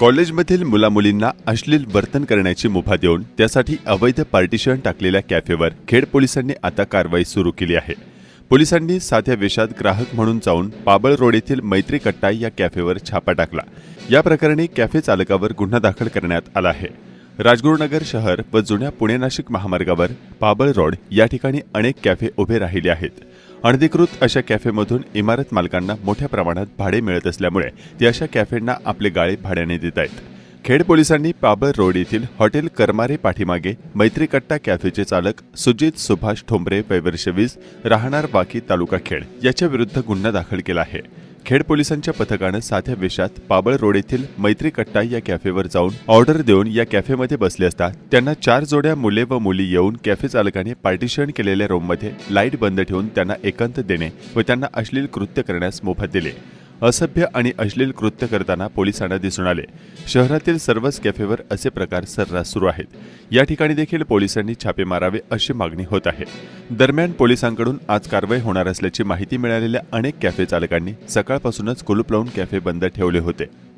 कॉलेजमधील मुलामुलींना अश्लील वर्तन करण्याची मुभा देऊन त्यासाठी अवैध पार्टिशन टाकलेल्या कॅफेवर खेड पोलिसांनी आता कारवाई सुरू केली आहे. पोलिसांनी साध्या वेशात ग्राहक म्हणून जाऊन पाबळ रोड येथील मैत्री कट्टा या कॅफेवर छापा टाकला. या प्रकरणी कॅफे चालकावर गुन्हा दाखल करण्यात आला आहे. राजगुरुनगर शहर व जुन्या पुणे नाशिक महामार्गावर पाबळ रोड या ठिकाणी अनेक कॅफे उभे राहिले आहेत. अनधिकृत अशा कॅफेमधून इमारत मालकांना मोठ्या प्रमाणात भाडे मिळत असल्यामुळे ते अशा कॅफेंना आपले गाळे भाड्याने देत आहेत. खेड पोलिसांनी पाबळ रोड येथील हॉटेल करमारे पाठीमागे मैत्री कट्टा कॅफेचे चालक सुजित सुभाष ठोंबरे वैवर्ष वीस राहणार वाकी तालुका खेड याच्या विरुद्ध गुन्हा दाखल केला आहे. खेड पोलिसांच्या पथकानं साध्या वेशात पाबळ रोड येथील मैत्री कट्टा या कॅफेवर जाऊन ऑर्डर देऊन या कॅफेमध्ये बसले असता त्यांना चार जोड्या मुले व मुली येऊन कॅफे चालकाने पार्टिशन केलेल्या रूममध्ये लाइट बंद ठेवून त्यांना एकांत देणे व त्यांना अश्लील कृत्य करण्यास मोफत दिले. असभ्य आणि अश्लील कृत्य करताना पोलिसांना दिसून आले. शहरातील सर्वच कॅफेवर असे प्रकार सर्रास सुरू आहेत. या ठिकाणी देखील पोलिसांनी छापे मारावे अशी मागणी होत आहे. दरम्यान पोलिसांकडून आज कारवाई होणार असल्याची माहिती मिळालेल्या अनेक कॅफे चालकांनी सकाळपासूनच कुलूप लावून कॅफे बंद ठेवले होते.